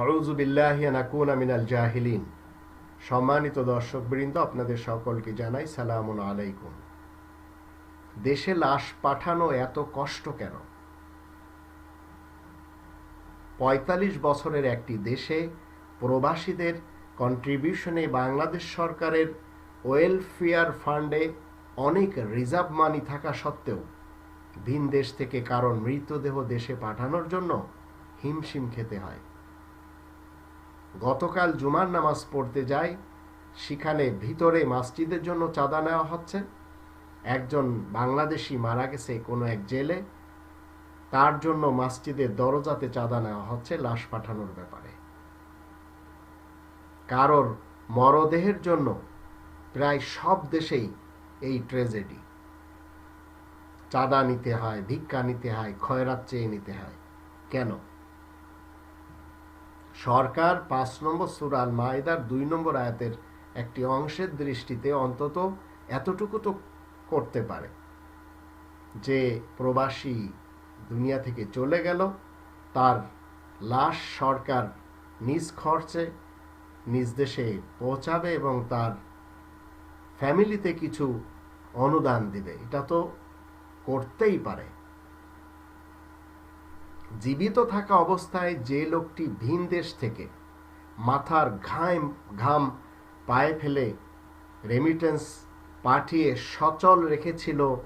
আউজুবিল্লাহিয়ানাকুনা মিনাল জাহিলিন। সম্মানিত দর্শকবৃন্দ, আপনাদের সকলকে জানাই সালামুন আলাইকুম। দেশে লাশ পাঠানো এত কষ্ট কেন? পঁয়তাল্লিশ বছরের একটি দেশে প্রবাসীদের কন্ট্রিবিউশনে বাংলাদেশ সরকারের ওয়েলফেয়ার ফান্ডে অনেক রিজার্ভ মানি থাকা সত্ত্বেও ভিন দেশ থেকে কারণ মৃতদেহ দেশে পাঠানোর জন্য হিমশিম খেতে হয়। গতকাল জুমার নামাজ পড়তে যাই, সেখানে ভিতরে মসজিদের জন্য চাঁদা নেওয়া হচ্ছে। একজন বাংলাদেশি মারা গেছে কোনো এক জেলে। তার জন্য মসজিদের দরজাতে চাঁদা নেওয়া হচ্ছে লাশ পাঠানোর ব্যাপারে। কারোর মরদেহের জন্য প্রায় সব দেশেই এই ট্রেজেডি। চাঁদা নিতে হয়, ভিক্ষা নিতে হয় খয়রাত চেয়ে নিতে হয়। কেন? সরকার পাঁচ নম্বর সুরাল মায়দার দুই নম্বর আয়াতের একটি অংশের দৃষ্টিতে অন্তত এতটুকু তো করতে পারে যে প্রবাসী দুনিয়া থেকে চলে গেল, তার লাশ সরকার নিজ খরচে, নিজ দেশে পৌঁছাবে এবং তার ফ্যামিলিতে কিছু অনুদান দিবে। এটা তো করতেই পারে। জীবিত থাকা অবস্থায় যে লোকটি ভিন দেশ থেকে মাথার ঘাম ঘাম পায়ে ফেলে রেমিটেন্স পাঠিয়ে সচল রেখেছিল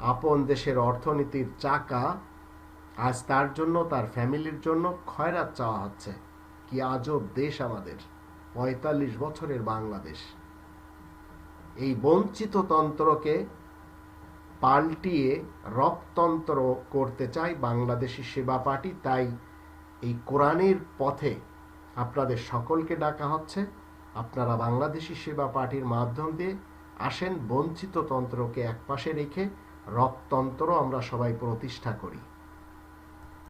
আপন দেশের অর্থনীতির চাকা, আজ তার জন্য, তার ফ্যামিলির জন্য খয়রাত চাওয়া হচ্ছে কি আজব দেশ আমাদের, পঁয়তাল্লিশ বছরের বাংলাদেশ। এই বঞ্চিত তন্ত্রকে পাল্টিয়ে রক্তন্ত্র করতে চাই বাংলাদেশি সেবা পার্টি। তাই এই কোরআনের পথে আপনাদের সকলকে ডাকা হচ্ছে। আপনারা বাংলাদেশি সেবা পার্টির মাধ্যম দিয়ে আসেন, বঞ্চিত তন্ত্রকে একপাশে রেখে রক্তন্ত্র আমরা সবাই প্রতিষ্ঠা করি।